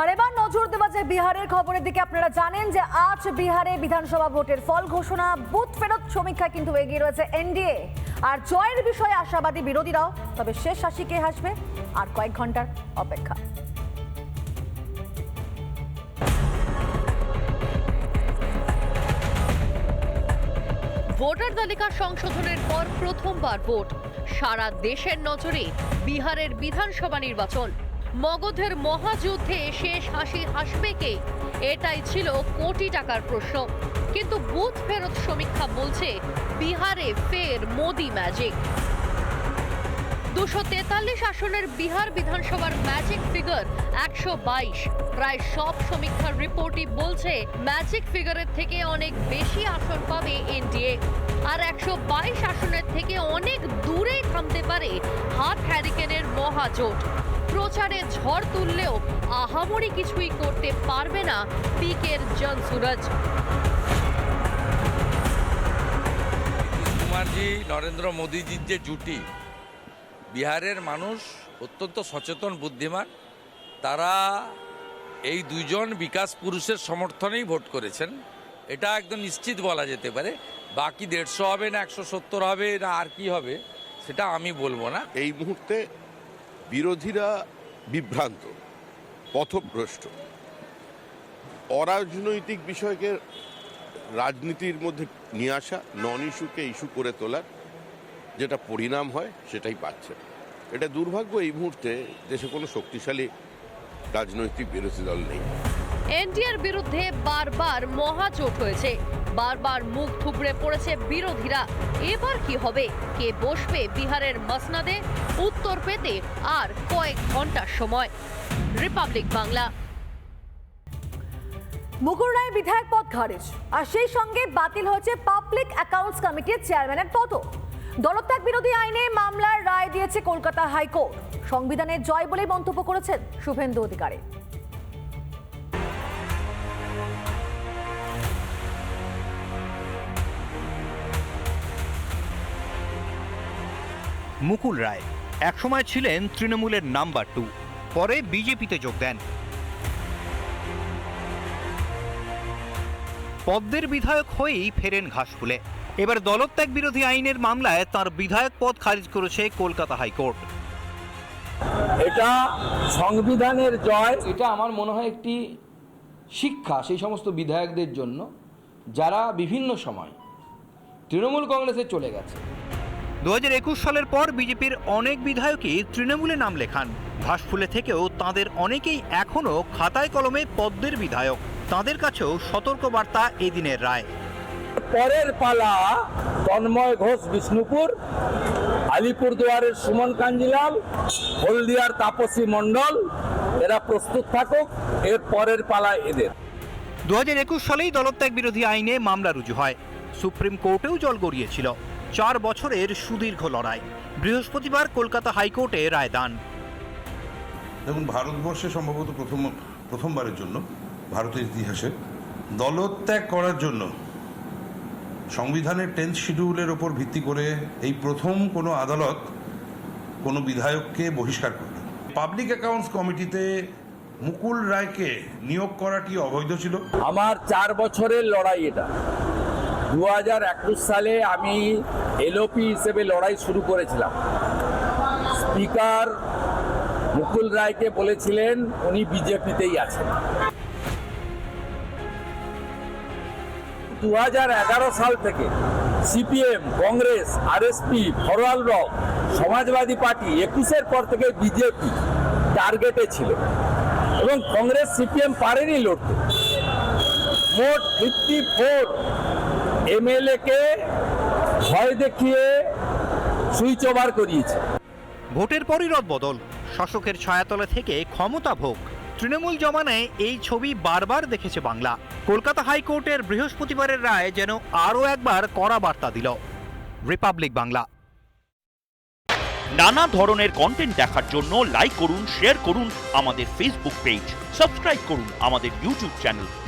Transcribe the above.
আর এবার নজর দেওয়া যায় বিহারের খবরের দিকে। আপনারা জানেন যে আজ বিহারে বিধানসভা ভোটের ফল ঘোষণা, বুথ ফেরত সমীক্ষা কিন্তু এগিয়ে রয়েছে এনডিএ। আর জয়ের বিষয়ে আশাবাদী বিরোধীরাও, তবে শেষ হাসি কে হাসবে? আর কয়েক ঘণ্টার অপেক্ষা। ভোটার তালিকা সংশোধনের পর প্রথমবার ভোট। সারা দেশের নজরে বিহারের বিধানসভা নির্বাচন। মগধের মহাযুদ্ধে শেষ হাসি হাসবে কে? এটাই ছিল কোটি টাকার প্রশ্ন। কিন্তু বুথ ফেরত সমীক্ষা বলছে, বিহারে ফের মোদি ম্যাজিক দুশো তেতাল্লিশ আসনের বিহার বিধানসভার ম্যাজিক ফিগার একশো বাইশ। প্রায় সব সমীক্ষার রিপোর্টই বলছে ম্যাজিক ফিগারের থেকে অনেক বেশি আসন পাবে এনডিএ। আর একশো বাইশ আসনের থেকে অনেক দূরেই থামতে পারে হাত হ্যারিকেনের মহাজোট। প্রচারে ঝড় তুললেও আহামরি কিছুই করতে পারবে না পিকের জনসুরজ কুমারজি নরেন্দ্র মোদীজির যে জুটি বিহারের মানুষ অত্যন্ত সচেতন বুদ্ধিমান। তারা এই দুইজন বিকাশ পুরুষের সমর্থনেই ভোট করেছেন। এটা একদম নিশ্চিত বলা যেতে পারে। বাকি দেড়শো হবে না একশো সত্তর হবে না আর কি হবে সেটা আমি বলব না। এই মুহূর্তে বিরোধীরা বিভ্রান্ত, পথভ্রষ্ট। অরাজনৈতিক বিষয়কে রাজনীতির মধ্যে নিয়ে আসা নন ইস্যুকে ইস্যু করে তোলার যেটা পরিণাম হয়, সেটাই পাচ্ছে। এটা দুর্ভাগ্য এই মুহূর্তে দেশে কোনো শক্তিশালী রাজনৈতিক বিরোধী দল নেই। এনডিএর বিরুদ্ধে বারবার মহাজোট হয়েছে। বারবার মুখ থুবড়ে পড়েছে বিরোধীরা। এবার কি হবে? কে বসবে বিহারের মসনাদে? উত্তর পেতে আর কয়েক ঘণ্টার সময়। রিপাবলিক বাংলা। মুকুল রায় বিধায়ক পদ খারিজ। আর সেই সঙ্গে বাতিল হয়েছে পাবলিক অ্যাকাউন্টস কমিটির চেয়ারম্যানের পদও। দলত্যাগ বিরোধী আইনে মামলার রায় দিয়েছে কলকাতা হাইকোর্ট। সংবিধানের জয় বলেই মন্তব্য করেছেন শুভেন্দু অধিকারী। মুকুল রায়। একসময় ছিলেন তৃণমূলের নাম্বার টু পরে বিজেপিতে যোগ দেন। পদ্মের বিধায়ক হয়েই ফেরেন ঘাসফুলে। এবার দলত্যাগ বিরোধী আইনের মামলায় তার বিধায়ক পদ খারিজ করেছে কলকাতা হাইকোর্ট। এটা সংবিধানের জয়। এটা আমার মনে হয় একটি শিক্ষা সেই সমস্ত বিধায়কদের জন্য যারা বিভিন্ন সময় তৃণমূল কংগ্রেসে চলে গেছে। দু হাজার একুশ সালের পর বিজেপির অনেক বিধায়কই তৃণমূলে নাম লেখান। ঘাসফুলে থেকেও তাদের অনেকেই এখনও খাতায় কলমে পদ্মের বিধায়ক। তাদের কাছেও সতর্কবার্তা এদিনের রায়। পরের পালা তন্ময় ঘোষ বিষ্ণুপুর আলিপুরদুয়ারের সুমন কাঞ্জিলাল হলদিয়ার তাপসী মণ্ডল এরা প্রস্তুত থাকুক এর পরের পালা এদের। দু হাজার একুশ সালেই দলত্যাগ বিরোধী আইনে মামলা রুজু হয়। সুপ্রিম কোর্টেও জল গড়িয়েছিল। চার বছরের সুদীর্ঘ লড়াই। বৃহস্পতিবার কলকাতা হাইকোর্টে রায় দান। দেখুন ভারতবর্ষে সম্ভবত প্রথম প্রথমবারের জন্য ভারতের ইতিহাসে দলত্যাগ করার জন্য সংবিধানের টেন্থ শিডিউলের ওপর ভিত্তি করে এই প্রথম কোনো আদালত কোনো বিধায়ককে বহিষ্কার করল। পাবলিক অ্যাকাউন্টস কমিটিতে মুকুল রায়কে নিয়োগ করাটি অবৈধ ছিল। আমার চার বছরের লড়াই এটা। দু হাজার একুশ সালে আমি এলওপি হিসেবে লড়াই শুরু করেছিলাম। স্পিকার মুকুল রায়কে বলেছিলেন, উনি বিজেপিতেই আছেন। দু হাজার এগারো সাল থেকে CPM Congress RSP forward bloc Samajwadi party একুশের পর থেকে বিজেপি টার্গেটে ছিল এবং কংগ্রেস সিপিএম পারেনি লড়তে। মোট ফিফটি ফোর এমএলএ কে ভয় দেখিয়ে সুইচ ওভার করিয়েছে। ভোটের পরই রদবদল শাসকের ছায়াতলা থেকে ক্ষমতা ভোগ। তৃণমূল জমানায় এই ছবি বারবার দেখেছে বাংলা। কলকাতা হাইকোর্টের বৃহস্পতিবারের রায় যেন আরও একবার কড়া বার্তা দিল। রিপাবলিক বাংলা। নানা ধরনের কন্টেন্ট দেখার জন্য লাইক করুন শেয়ার করুন আমাদের ফেসবুক পেজ সাবস্ক্রাইব করুন আমাদের ইউটিউব চ্যানেল